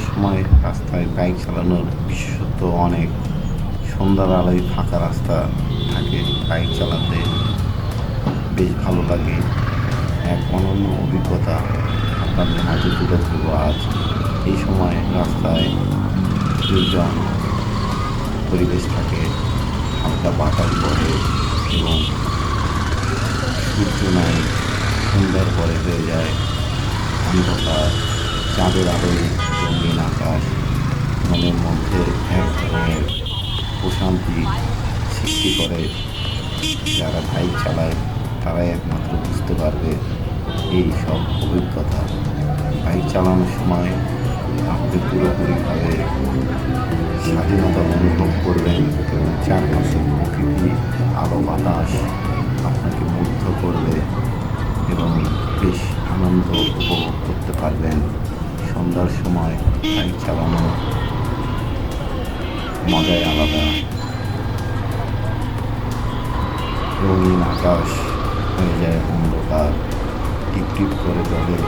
সন্ধ্যার সময় রাস্তায় বাইক চালানোর বিশেষত্ব অনেক সন্ধ্যার আলোয় ফাঁকা রাস্তা থাকে, বাইক চালাতে বেশ ভালো লাগে। এক অনন্য অভিজ্ঞতা আপনাদের মাঝে তুলে ধরব আজ। এই সময় রাস্তায় নির্জন পরিবেশ থাকে, হালকা বাতাস বহে এবং সূর্য নাই, সন্ধ্যার পরে হয়ে যায় অন্ধকার, চাঁদের আলোয় আকাশ মনের মধ্যে এক ধরনের প্রশান্তি সৃষ্টি করে। যারা বাইক চালায়, তারাই একমাত্র বুঝতে পারবে এই সব অভিজ্ঞতা। বাইক চালানোর সময় আপনি পুরোপুরিভাবে স্বাধীনতা অনুভব করবেন এবং চারপাশের প্রকৃতি, আলো, বাতাস আপনাকে মুগ্ধ করবে এবং বেশ আনন্দ উপভোগ করতে পারবেন। সন্ধ্যার সময় বাইক চালানো, মজাই আলাদা। রঙিন আকাশ হয়ে যায় অন্ধকার টিপ টিপ করে জলে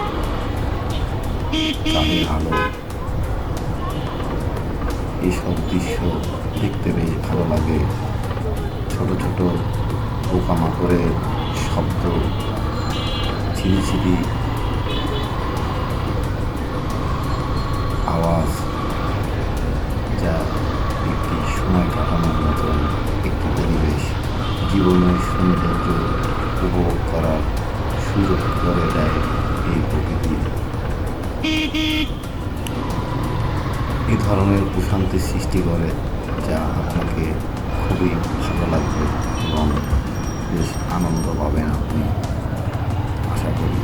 চাঁদের আলো। এইসব দৃশ্য দেখতে বেশ ভালো লাগে। ছোট ছোট পোকামাকড়ের শব্দ, ঝিরিঝিরি আওয়াজ জীবনের সৌন্দর্য উপভোগ করার সুযোগ করে দেয় এই প্রকৃতি। এই ধরনের প্রশান্তি সৃষ্টি করে যা আপনাকে খুবই ভালো লাগবে এবং বেশ আনন্দ পাবেন আপনি। আশা করি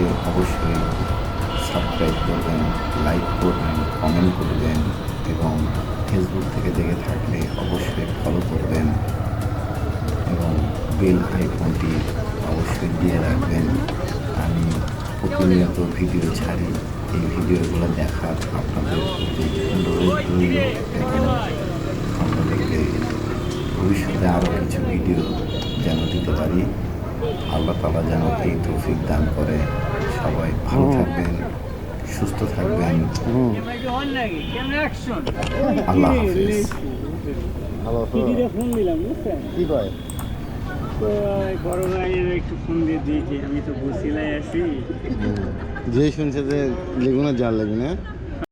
চ্যানেলটাকে অবশ্যই সাবস্ক্রাইব করবেন লাইক করবেন কমেন্ট করবেন এবং ফেসবুক থেকে দেখে থাকলে অবশ্যই ফলো করবেন এবং বেল আইকনটি অবশ্যই দিয়ে রাখবেন। আমি প্রতিনিয়ত ভিডিও ছাড়ি, এই ভিডিওগুলো দেখার আপনাদের অনুরোধ আপনাদেরকে ভবিষ্যতে আরও কিছু ভিডিও যেন দিতে পারি। আল্লাহ তালা যেন এই তৌফিক দান করে। সবাই ভালো থাকবেন সুস্থ থাকবেন। আল্লাহ হাফিজ। ফোন দিলাম বুঝছেন? কি কয় তো বড় ভাইয়ের একটু ফোন দিয়ে দিয়েছি আমি তো বসিলাই আছি। যে শুনছে যে লেগুনা জাল লেগুনা।